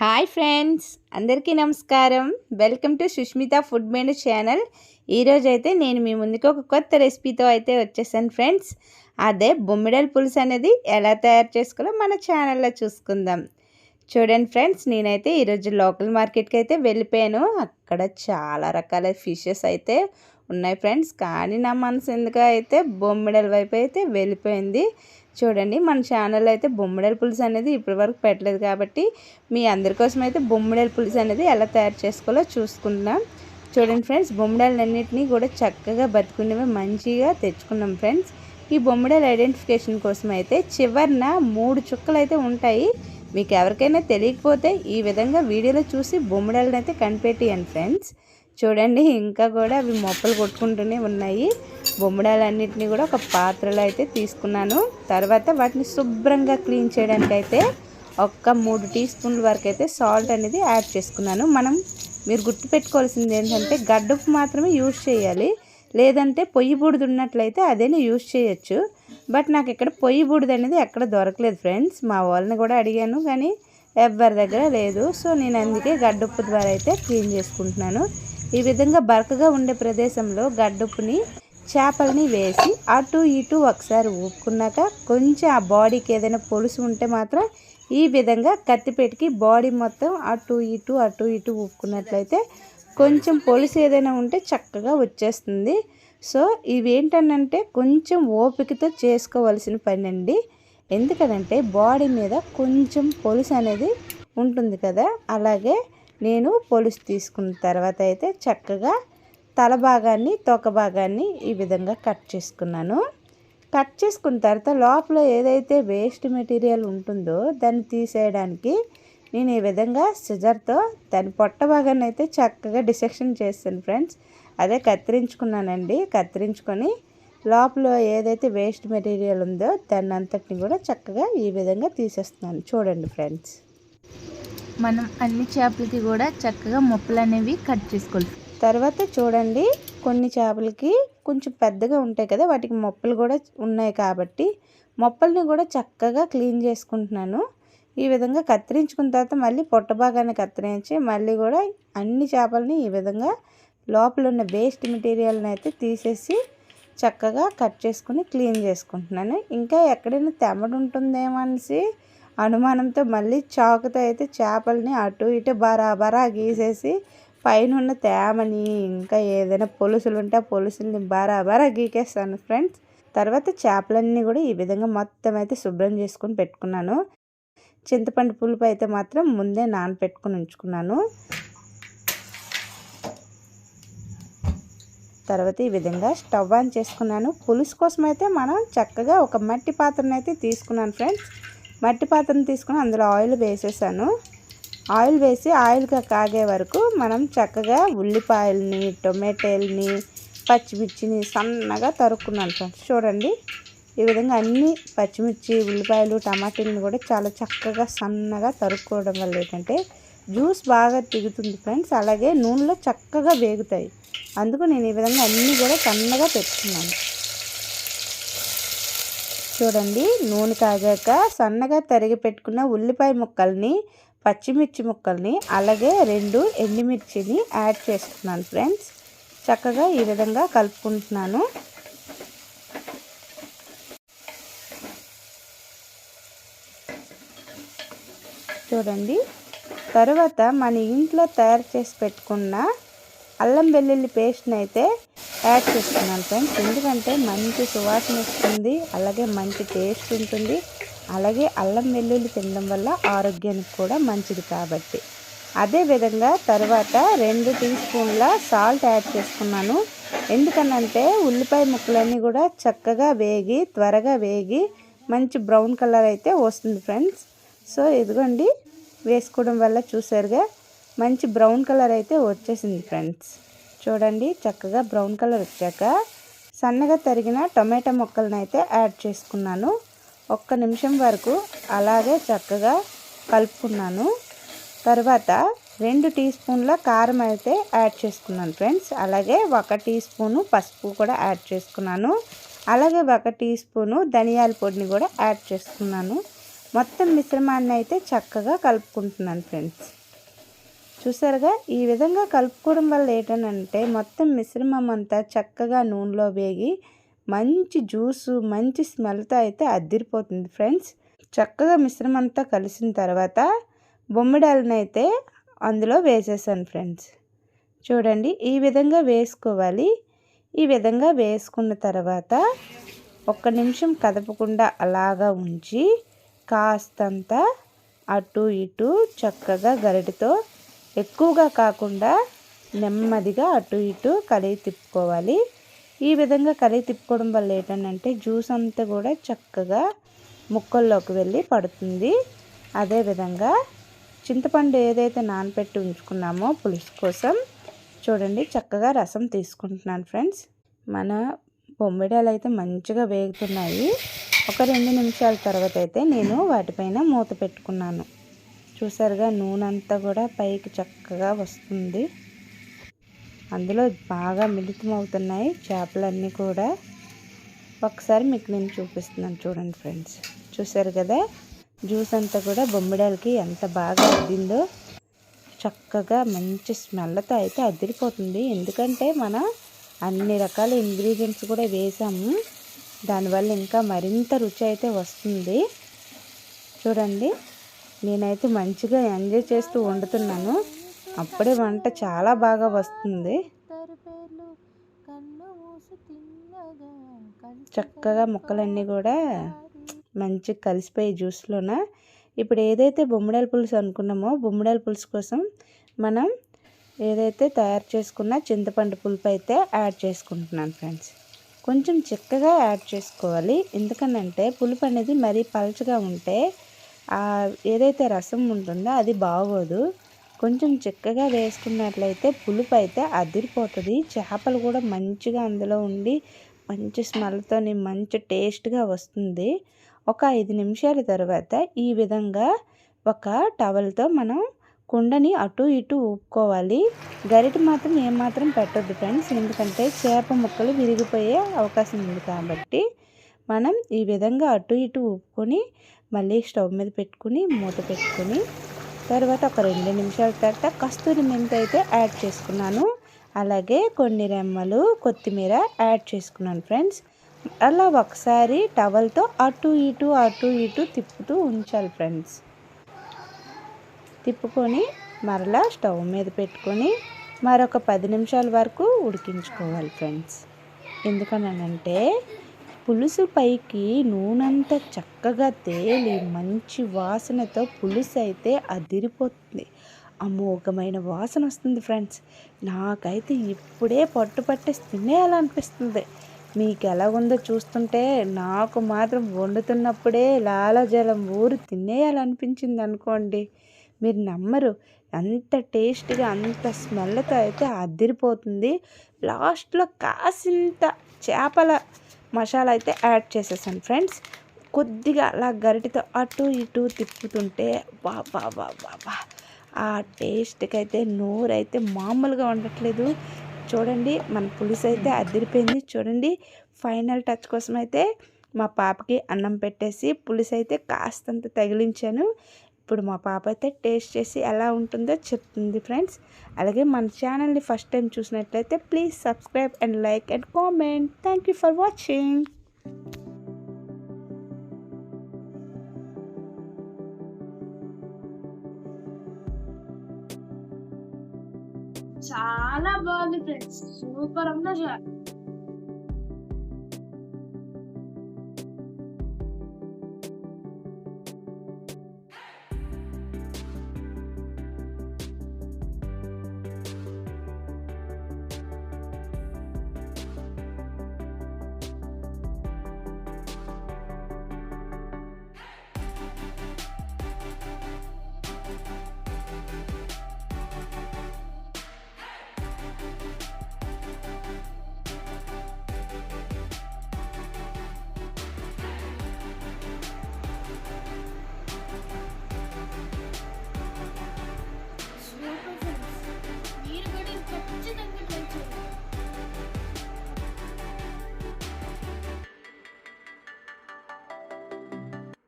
Hi friends అందరికీ నమస్కారం. Welcome to Sushmita food menu channel. ఈరోజు అయితే నేను మీ ముందుకు ఒక కొత్త రెసిపీతో అయితే వచ్చేసాను ఫ్రెండ్స్. అదే బొమ్మిడల పులుసు అనేది ఎలా తయారు చేసుకోవాలో మన ఛానల్లో చూసుకుందాం. చూడండి ఫ్రెండ్స్ నేనైతే ఈరోజు లోకల్ మార్కెట్కి అయితే వెళ్ళిపోయాను. అక్కడ చాలా రకాల ఫిషెస్ అయితే ఉన్నాయి ఫ్రెండ్స్. కానీ నా మనసు ఎందుకు అయితే బొమ్మిడల వైపు అయితే వెళ్ళిపోయింది. చూడండి మన ఛానల్ అయితే బొమ్మిడల పులుసు అనేది ఇప్పటివరకు పెట్టలేదు కాబట్టి మీ అందరి కోసం అయితే బొమ్మిడల పులుసు అనేది ఎలా తయారు చేసుకోవాలో చూసుకుందాం. చూడండి ఫ్రెండ్స్ బొమ్మిడాలన్నింటినీ కూడా చక్కగా బతుకునేవి మంచిగా తెచ్చుకున్నాం ఫ్రెండ్స్. ఈ బొమ్మిడాల ఐడెంటిఫికేషన్ కోసం అయితే చివరిన మూడు చుక్కలు అయితే ఉంటాయి. మీకు ఎవరికైనా తెలియకపోతే ఈ విధంగా వీడియోలో చూసి బొమ్మిడాలను అయితే కనిపెట్టియండి ఫ్రెండ్స్. చూడండి ఇంకా కూడా అవి మొప్పలు కొట్టుకుంటూనే ఉన్నాయి. బొమ్మడాలన్నింటినీ కూడా ఒక పాత్రలో అయితే తీసుకున్నాను. తర్వాత వాటిని శుభ్రంగా క్లీన్ చేయడానికి అయితే ఒక్క మూడు టీ స్పూన్ల వరకు అయితే సాల్ట్ అనేది యాడ్ చేసుకున్నాను. మనం మీరు గుర్తుపెట్టుకోవాల్సింది ఏంటంటే గడ్డపు మాత్రమే యూజ్ చేయాలి. లేదంటే పొయ్యి బూడిద ఉన్నట్లయితే అదేనే యూజ్ చేయొచ్చు. బట్ నాకు ఇక్కడ పొయ్యి బూడిద అనేది ఎక్కడ దొరకలేదు ఫ్రెండ్స్. మా వాళ్ళని కూడా అడిగాను కానీ ఎవరి దగ్గర లేదు. సో నేను అందుకే గడ్డప్పు ద్వారా అయితే క్లీన్ చేసుకుంటున్నాను. ఈ విధంగా బరకగా ఉండే ప్రదేశంలో గడ్డుపుని చేపలని వేసి అటు ఇటు ఒకసారి ఊపుకున్నాక కొంచెం ఆ బాడీకి ఏదైనా పొలుసు ఉంటే మాత్రం ఈ విధంగా కత్తిపెట్టికి బాడీ మొత్తం అటు ఇటు అటు ఇటు ఊపుకున్నట్లయితే కొంచెం పొలుసు ఏదైనా ఉంటే చక్కగా వచ్చేస్తుంది. సో ఇవేంటనంటే కొంచెం ఓపికతో చేసుకోవాల్సిన పని అండి ఎందుకనంటే బాడీ మీద కొంచెం పొలుసు అనేది ఉంటుంది కదా? అలాగే నేను పొలుసు తీసుకున్న తర్వాత అయితే చక్కగా తల భాగాన్ని తోక భాగాన్ని ఈ విధంగా కట్ చేసుకున్నాను. కట్ చేసుకున్న తర్వాత లోపల ఏదైతే వేస్ట్ మెటీరియల్ ఉంటుందో దాన్ని తీసేయడానికి నేను ఈ విధంగా సిజర్తో దాని పొట్ట భాగాన్ని అయితే చక్కగా డిసెక్షన్ చేస్తాను ఫ్రెండ్స్. అదే కత్తిరించుకున్నానండి. కత్తిరించుకొని లోపల ఏదైతే వేస్ట్ మెటీరియల్ ఉందో దాన్ని అంతటిని కూడా చక్కగా ఈ విధంగా తీసేస్తున్నాను. చూడండి ఫ్రెండ్స్. మనం అన్ని చేపలకి కూడా చక్కగా మొప్పలు అనేవి కట్ చేసుకోవాలి. తర్వాత చూడండి కొన్ని చేపలకి కొంచెం పెద్దగా ఉంటాయి కదా వాటికి మొప్పలు కూడా ఉన్నాయి కాబట్టి మొప్పల్ని కూడా చక్కగా క్లీన్ చేసుకుంటున్నాను. ఈ విధంగా కత్తిరించుకున్న తర్వాత మళ్ళీ పొట్ట భాగాన్ని కత్తిరించి మళ్ళీ కూడా అన్ని చేపలని ఈ విధంగా లోపల ఉన్న వేస్ట్ మెటీరియల్ని అయితే తీసేసి చక్కగా కట్ చేసుకుని క్లీన్ చేసుకుంటున్నాను. ఇంకా ఎక్కడైనా తెమ్మడు ఉంటుందేమో అనేసి అనుమానంతో మళ్ళీ చాకుతో అయితే చేపల్ని అటు ఇటు బరాబరా గీసేసి పైన ఉన్న తేమని ఇంకా ఏదైనా పొలుసులు ఉంటే ఆ పొలుసుల్ని బరాబరా గీకేస్తాను ఫ్రెండ్స్. తర్వాత చేపలన్నీ కూడా ఈ విధంగా మొత్తం అయితే శుభ్రం చేసుకొని పెట్టుకున్నాను. చింతపండు పులుపు అయితే మాత్రం ముందే నానపెట్టుకుని ఉంచుకున్నాను. తర్వాత ఈ విధంగా స్టవ్ ఆన్ చేసుకున్నాను. పులుసు కోసం అయితే మనం చక్కగా ఒక మట్టి పాత్రను అయితే తీసుకున్నాను ఫ్రెండ్స్. మట్టి పాత్రను తీసుకుని అందులో ఆయిల్ వేసేసాను. ఆయిల్ వేసి ఆయిల్గా కాగే వరకు మనం చక్కగా ఉల్లిపాయలని టొమాటోల్ని పచ్చిమిర్చిని సన్నగా తరుక్కున్నాను ఫ్రెండ్స్. చూడండి ఈ విధంగా అన్ని పచ్చిమిర్చి ఉల్లిపాయలు టమాటీలను కూడా చాలా చక్కగా సన్నగా తరుక్కోవడం వల్ల ఏంటంటే జ్యూస్ బాగా తిగుతుంది ఫ్రెండ్స్. అలాగే నూనెలో చక్కగా వేగుతాయి. అందుకు నేను ఈ విధంగా అన్నీ కూడా సన్నగా పెట్టుకున్నాను. చూడండి నూనె కాగాక సన్నగా తరిగి పెట్టుకున్న ఉల్లిపాయ ముక్కల్ని పచ్చిమిర్చి ముక్కల్ని అలాగే రెండు ఎండుమిర్చిని యాడ్ చేసుకున్నాను ఫ్రెండ్స్. చక్కగా ఈ విధంగా కలుపుకుంటున్నాను. చూడండి తర్వాత మన ఇంట్లో తయారు చేసి పెట్టుకున్న అల్లం వెల్లుల్లి పేస్ట్ని అయితే యాడ్ చేస్తున్నాను ఫ్రెండ్స్ ఎందుకంటే మంచి సువాసన వస్తుంది అలాగే మంచి టేస్ట్ ఉంటుంది అలాగే అల్లం వెల్లుల్లి తినడం వల్ల ఆరోగ్యానికి కూడా మంచిది కాబట్టి. అదేవిధంగా తర్వాత రెండు టీ స్పూన్ల సాల్ట్ యాడ్ చేసుకున్నాను. ఎందుకనంటే ఉల్లిపాయ ముక్కలన్నీ కూడా చక్కగా వేగి త్వరగా వేగి మంచి బ్రౌన్ కలర్ అయితే వస్తుంది ఫ్రెండ్స్ సో ఇదిగోండి వేసుకోవడం వల్ల చూసారుగా మంచి బ్రౌన్ కలర్ అయితే వచ్చేసింది ఫ్రెండ్స్. చూడండి చక్కగా బ్రౌన్ కలర్ వచ్చాక సన్నగా తరిగిన టొమాటో ముక్కలను అయితే యాడ్ చేసుకున్నాను. ఒక్క నిమిషం వరకు అలాగే చక్కగా కలుపుకున్నాను. తర్వాత రెండు టీ స్పూన్ల కారం అయితే యాడ్ చేసుకున్నాను ఫ్రెండ్స్. అలాగే ఒక టీ స్పూను పసుపు కూడా యాడ్ చేసుకున్నాను. అలాగే ఒక టీ స్పూను ధనియాల పొడిని కూడా యాడ్ చేసుకున్నాను. మొత్తం మిశ్రమాన్ని అయితే చక్కగా కలుపుకుంటున్నాను ఫ్రెండ్స్. చూసారుగా? ఈ విధంగా కలుపుకోవడం వల్ల ఏంటంటే మొత్తం మిశ్రమం అంతా చక్కగా నూనెలో వేగి మంచి జ్యూసు మంచి స్మెల్తో అయితే అద్దిరిపోతుంది ఫ్రెండ్స్. చక్కగా మిశ్రమం అంతా కలిసిన తర్వాత బొమ్మిడాలను అయితే అందులో వేసేసాను ఫ్రెండ్స్. చూడండి ఈ విధంగా వేసుకోవాలి. ఈ విధంగా వేసుకున్న తర్వాత ఒక్క నిమిషం కదపకుండా అలాగా ఉంచి కాస్తంత అటు ఇటు చక్కగా గరిటతో ఎక్కువగా కాకుండా నెమ్మదిగా అటు ఇటు కలిగి తిప్పుకోవాలి. ఈ విధంగా కలిగి తిప్పుకోవడం వల్ల ఏంటంటే జ్యూస్ అంతా కూడా చక్కగా ముక్కల్లోకి వెళ్ళి పడుతుంది. అదేవిధంగా చింతపండు ఏదైతే నానపెట్టి ఉంచుకున్నామో పులుసు కోసం చూడండి చక్కగా రసం తీసుకుంటున్నాను ఫ్రెండ్స్. మన బొమ్మిడాలు అయితే మంచిగా వేగుతున్నాయి. ఒక రెండు నిమిషాల తర్వాత అయితే నేను వాటిపైన మూత పెట్టుకున్నాను. చూసారుగా నూనె అంతా కూడా పైకి చక్కగా వస్తుంది. అందులో బాగా మిళితమవుతున్నాయి చేపలన్నీ కూడా. ఒకసారి మీకు నేను చూపిస్తున్నాను చూడండి ఫ్రెండ్స్. చూసారు కదా జ్యూస్ అంతా కూడా బొమ్మిడాలకి ఎంత బాగా అద్దిందో. చక్కగా మంచి స్మెల్తో అయితే అదిరిపోతుంది. ఎందుకంటే మనం అన్ని రకాల ఇంగ్రీడియంట్స్ కూడా వేసాము. దానివల్ల ఇంకా మరింత రుచి అయితే వస్తుంది. చూడండి. నేనైతే మంచిగా ఎంజాయ్ చేస్తూ వండుతున్నాను. అప్పుడే వంట చాలా బాగా వస్తుంది. చక్కగా ముక్కలన్నీ కూడా మంచి కలిసిపోయి జ్యూస్లోన. ఇప్పుడు ఏదైతే బొమ్మిడాల పులుసు అనుకున్నామో బొమ్మిడాల పులుసు కోసం మనం ఏదైతే తయారు చేసుకున్న చింతపండు పులుపు అయితే యాడ్ చేసుకుంటున్నాను ఫ్రెండ్స్. కొంచెం చిక్కగా యాడ్ చేసుకోవాలి. ఎందుకనంటే పులుపు అనేది మరీ పలచగా ఉంటే ఏదైతే రసం ఉంటుందో అది బాగోదు. కొంచెం చిక్కగా వేసుకున్నట్లయితే పులుపు అయితే అదిరిపోతుంది. చేపలు కూడా మంచిగా అందులో ఉండి మంచి స్మెల్తో మంచి టేస్ట్గా వస్తుంది. ఒక ఐదు నిమిషాల తర్వాత ఈ విధంగా ఒక టవల్తో మనం కుండని అటు ఇటు ఊపుకోవాలి. గరిట మాత్రం ఏమాత్రం పెట్టొద్దు ఫ్రెండ్స్. ఎందుకంటే చేప ముక్కలు విరిగిపోయే అవకాశం ఉంది కాబట్టి మనం ఈ విధంగా అటు ఇటు ఊపుకొని మళ్ళీ స్టవ్ మీద పెట్టుకుని మూత పెట్టుకుని తర్వాత ఒక రెండు నిమిషాల తర్వాత కస్తూరి మెంతి అయితే యాడ్ చేసుకున్నాను. అలాగే కొన్ని రెమ్మలు కొత్తిమీర యాడ్ చేసుకున్నాను ఫ్రెండ్స్. అలా ఒకసారి టవల్తో అటు ఇటు అటు ఇటు తిప్పుతూ ఉంచాలి ఫ్రెండ్స్. తిప్పుకొని మరలా స్టవ్ మీద పెట్టుకొని మరొక పది నిమిషాల వరకు ఉడికించుకోవాలి ఫ్రెండ్స్. ఎందుకనంటే పులుసు పైకి నూనెంతా చక్కగా తేలి మంచి వాసనతో పులుసు అయితే అదిరిపోతుంది. అమోఘమైన వాసన వస్తుంది ఫ్రెండ్స్. నాకైతే ఇప్పుడే పట్టు పట్టేసి తినేయాలనిపిస్తుంది. మీకు ఎలాగుందో చూస్తుంటే నాకు మాత్రం వండుతున్నప్పుడే లాలజలం ఊరు తినేయాలనిపించింది అనుకోండి. మీరు నమ్మరు. అంత టేస్ట్గా అంత స్మెల్తో అయితే అదిరిపోతుంది. లాస్ట్లో కాసింత చేపల మసాలా అయితే యాడ్ చేసేసాను ఫ్రెండ్స్. కొద్దిగా అలా గరిటితో అటు ఇటు తిప్పుతుంటే బా బా బా బా బా ఆ టేస్ట్కి అయితే నోరు అయితే మామూలుగా ఉండట్లేదు చూడండి మన పులుసు అయితే అదిరిపోయింది. చూడండి ఫైనల్ టచ్ కోసం అయితే మా పాపకి అన్నం పెట్టేసి పులుసు అయితే కాస్తంత తగిలించాను. ఇప్పుడు మా పాప అయితే టేస్ట్ చేసి ఎలా ఉంటుందో చెప్తుంది ఫ్రెండ్స్. అలాగే మన ఛానల్ని ఫస్ట్ టైం చూసినట్లయితే please subscribe and like and comment. Thank you for watching. చాలా బాగుంది ఫ్రెండ్స్. సూపర్